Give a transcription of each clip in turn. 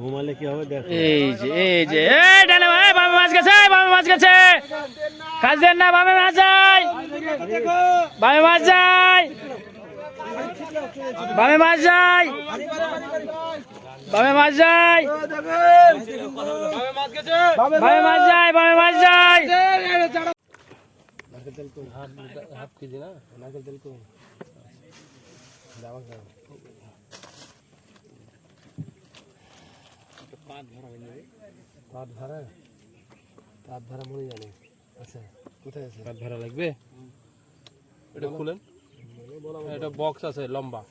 ঘুমালে কি হবে? দেখ। এই যে এই যে এই ডানে ভাই বামে মাছ গেছে বামে মাছ গেছে। কাজ দেন না বামে মাছ যায়। বামে মাছ যায়। বামে মাছ যায়। বামে মাছ যায়। বামে মাছ যায় বামে মাছ যায়। নারকেল তেল কই? হাফ হাফ কেজি না? নারকেল তেল কই? দাও দাও পাত ভরা হয়ে যাবে পাত ভরা পাত মনে জানে। আচ্ছা কোথায় আছে? পাত ভরা লাগবে এটা খুলেন। এটা বক্স আছে লম্বা।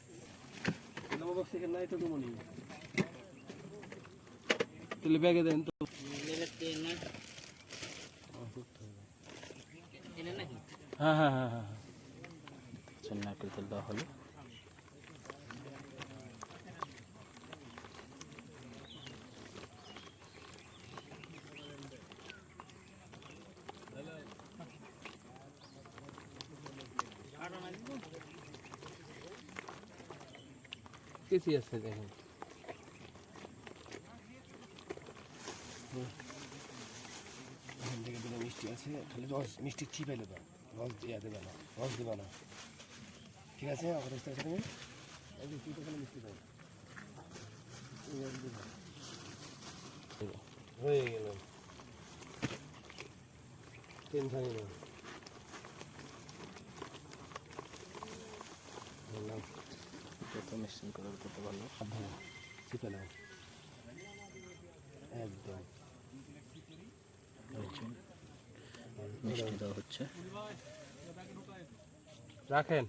তাহলে ব্যাগে দেন তো। হ্যাঁ হ্যাঁ হ্যাঁ হ্যাঁ। নারকেল তেল দেওয়া হলো কেসি আছে দেখেন। এখান থেকে দিলে মিষ্টি আছে খালি রস মিষ্টি চিপে নেবে রস দেওয়া দেবে না রস দেবে না। ঠিক আছে আমার রসটা সাথে যে চিপে গেলে মিষ্টি দেবে। দেবে। হয়ে গেল। টেনশনই নেই যত মিশ্রণ করে করতে পারল। সাবধানে চিপে নাও। একদম। মিষ্টি দেওয়া হচ্ছে। রাখেন।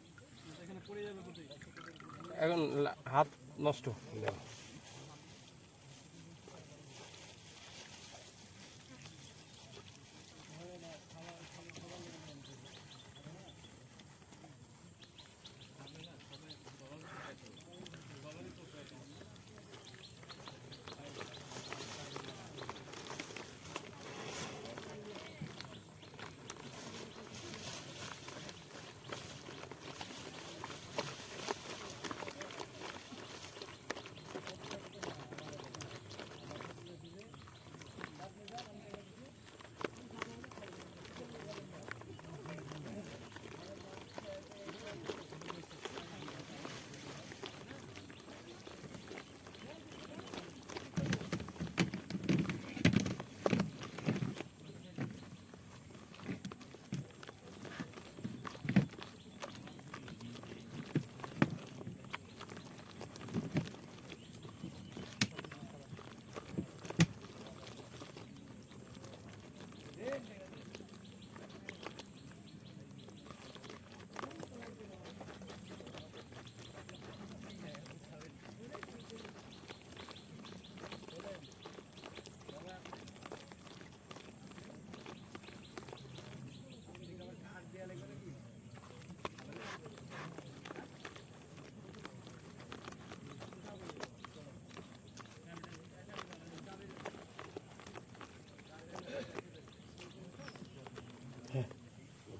এখন হাত নষ্ট দাও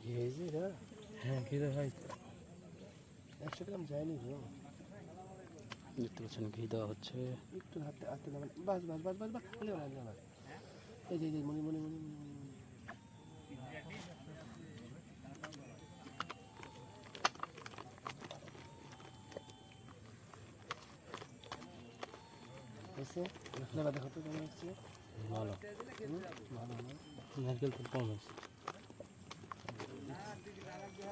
কি হয়েছে এটা হ্যাঁ কি রে ভাই একশো গ্রাম যায়নি দেখতে পাচ্ছেন ঘি দেওয়া হচ্ছে। একটু হাতে হাতে দেবেন বাস বাস বাস বাস বাস না না এই যে এই মনি মনি মনি। হয়েছে ফ্লেভার দেখো তো কেমন হচ্ছে? ভালো। ভালো না নারকেল তেল কম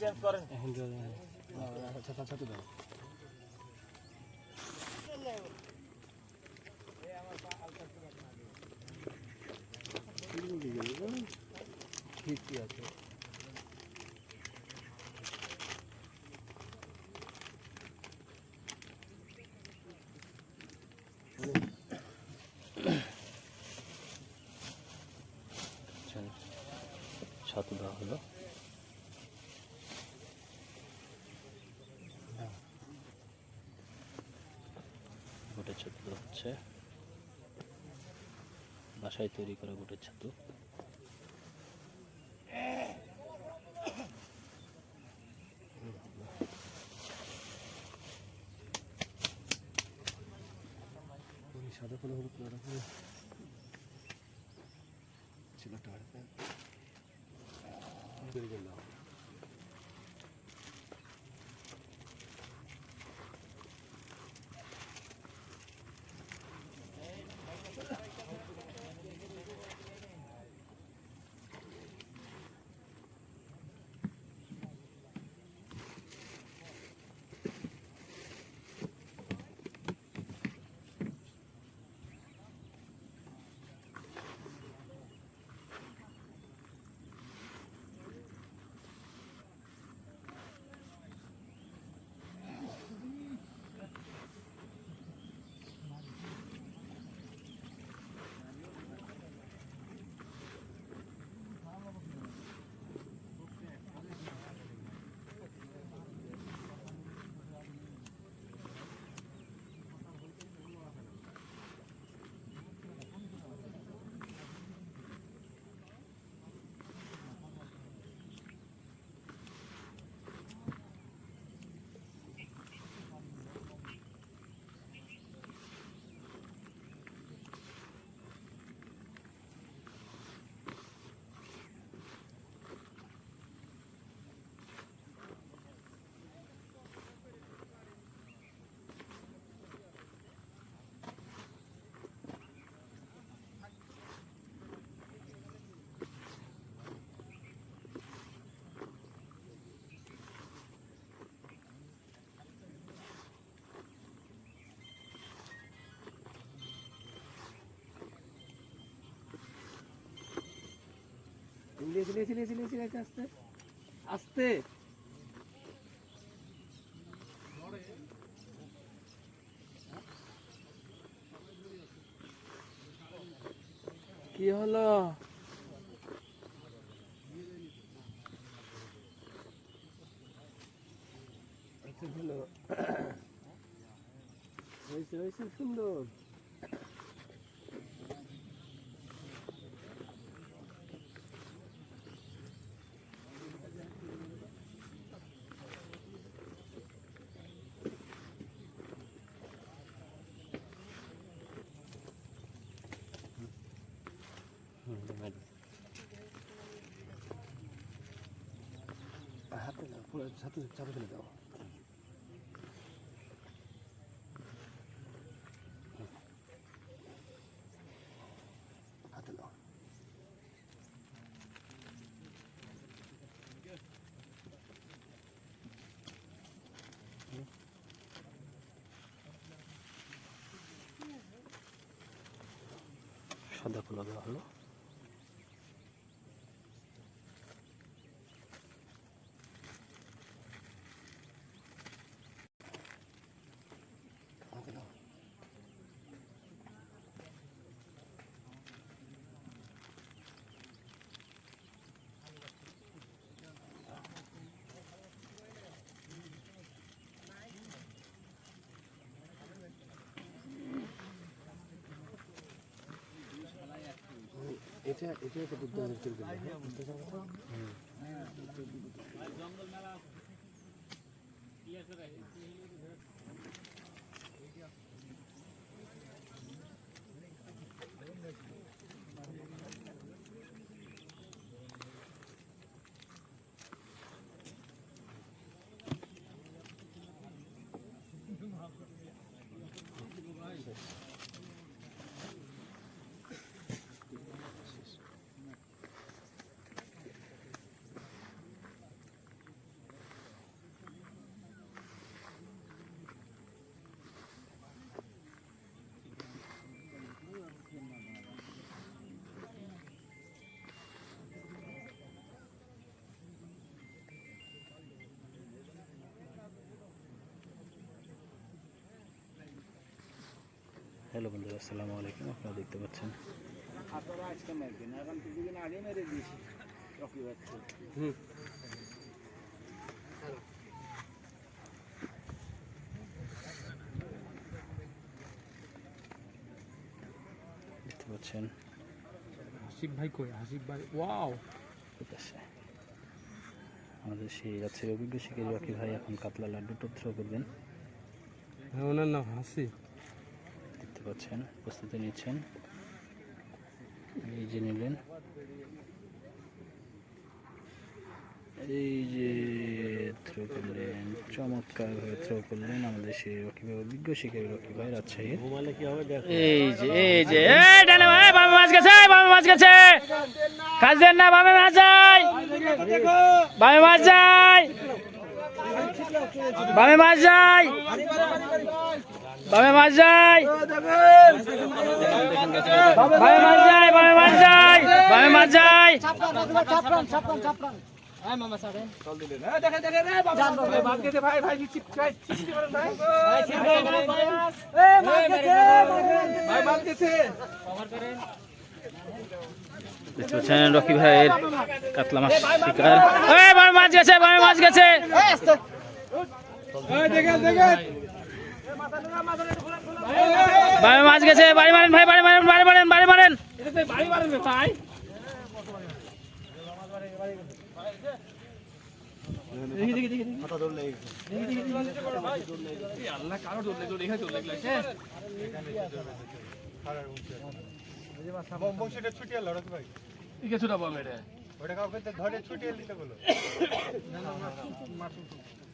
চেঞ্জ করেন এখন আচ্ছা আচ্ছা দাও ঠিকই আছে? ছাতু দেওয়া হলো। গোটের ছাতু হচ্ছে। বাসায় তৈরি করা গোটের ছাতু। তৈরি করলাম আস্তে কি হলো। হয়েছে হয়েছে সুন্দর। হাতে দাও পুরো হাতে চাপে ফেলে দাও হাতে দাও সাদা ফুলা দেওয়া হলো হাতে এটা হ্যাঁ হ্যালো বন্ধুরা আসসালামু আলাইকুম। আপনারা দেখতে পাচ্ছেন। হুম দেখতে পাচ্ছেন। হাসিফ ভাই কই? হাসিফ ভাই ওয়াও! আছে আমাদের সেই রাত্রির অভিজ্ঞ শিকারী রকি ভাই এখন কাতলা লাড্ডু টপ করবেন। হ্যাঁ ওনার নাম হাসিফ। দেখতে পাচ্ছেন, প্রস্তুতি নিচ্ছেন। এই যে নিলেন। এই যে থ্রো করলেন, চমৎকার ভাবে থ্রো করলেন আমাদের সেই রকি ভাই, অভিজ্ঞ শিকারী রকি ভাই, রাজশাহীর। এই যে এই যে ডানে ভাই, বামে মাছ গেছে, বামে মাছ গেছে। কাজ দেন না, বামে মাছ যায়। বামে মাছ যায়। বামে মাছ যায়। বামে মাছ যায় বামে মাছ যায় বামে মাছ যায় বামে মাছ যায় দেখতে রকি ভাইয়ের কাতলা মাছ শিকার। মাছ গেছে মাছ গেছে মাছ গেছে বাড়ি মারেন ভাই বাড়ি মারেন বাড়ি মারেন বাড়ি মারেন। কিছুটা বল এটা।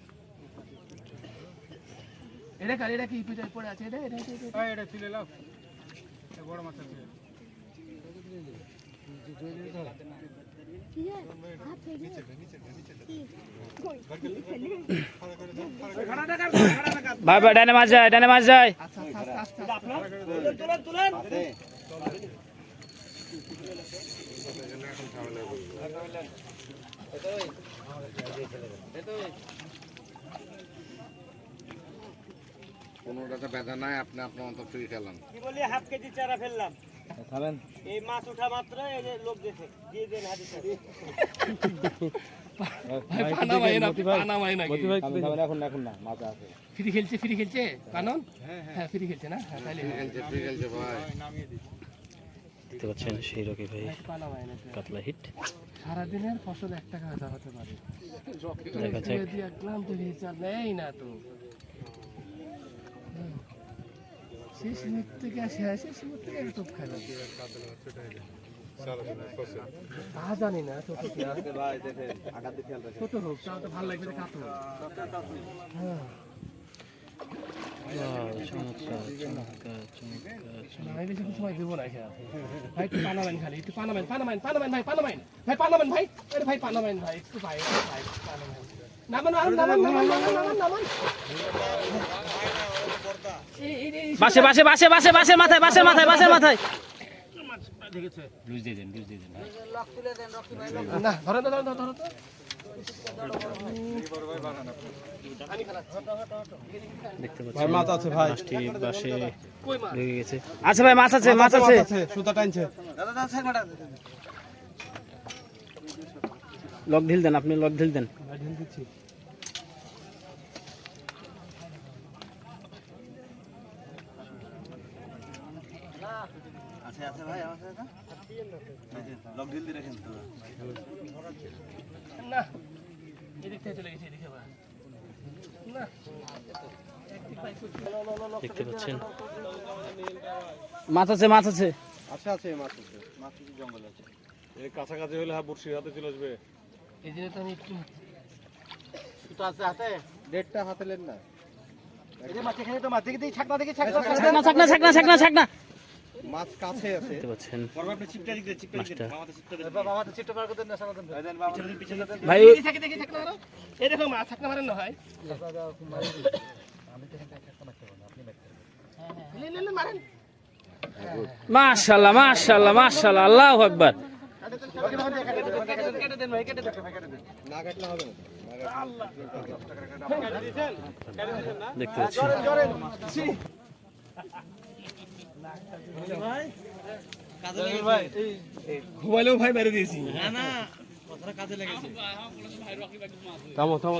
এটা কার এটা কি পিঠায় পড়ে আছে এটা? এটা? এটা, এটা ভাই ভাই ডানে মাছ যায় ডানে মাছ যায়। কোনোটাতে ব্যথা নাই আপনি আপনার মতো ফ্রি খেলাম কি বলি হাফ কেজি চারা ফেললাম। এই মাছ উঠা মাত্র এই যে লোক দেখে দিয়ে দেন ফ্রি খেলছে ফ্রি খেলছে? কানন? হ্যাঁ ফ্রি খেলছে না? হ্যাঁ দেখতে পাচ্ছেন সেই রকি ভাই কাতলা হিট। সারাদিনের ফসল এক টাকা হতে পারে। দেখা নেই না তো হুম। শেষ মুহূর্ত থেকে শেষ মুহূর্ত থেকে একটু তা জানি তো ভালো আমি বেশি সময় না ভাই খালি, একটু পানামেন পানামেন পানামেন ভাই পানামেন ভাই পানামেন ভাই। আরে ভাই পানামেন ভাই, একটু ভাই ভাই পানামেন বাসে বাসে বাসে বাসে বাসে মাথায় বাসে মাথায় বাসে মাথায়। লুজ দিয়ে দেন লুজ দিয়ে দেন। না দেখতে পাচ্ছেন মাছ আছে মাছ আচ্ছা ভাই মাছ আছে মাছ আছে লক ঢিল দেন আপনি লক ঢিল দেন। না এদিক থেকে চলে গেছে এদিকে আবার দেখতে পাচ্ছেন মাছ আছে। মাছ আছে কাছাকাছি হলে হ্যাঁ বর্ষির হাতে চলে আসবে। এই তো আমি একটু ডেটটা হাতে? লেন না। ছাকনা ছাকনা ছাকনা ছাকনা ছাকনা মাছ কাছে আছে। দেখতে পাচ্ছেন। মাছটা। ভাই ভাই দেখি থাকে দেখি থাকে না এই দেখো মাছ থাকতে পারেন না হয় লে, লে, লে, মারেন। মাশাআল্লাহ মাশাআল্লাহ মাশাআল্লাহ আল্লাহু আকবার। দেখতে পাচ্ছি। ঘুমালেও ভাই মেরে দিয়েছি। না না কথাটা কাজে লেগেছে। থামো থামো।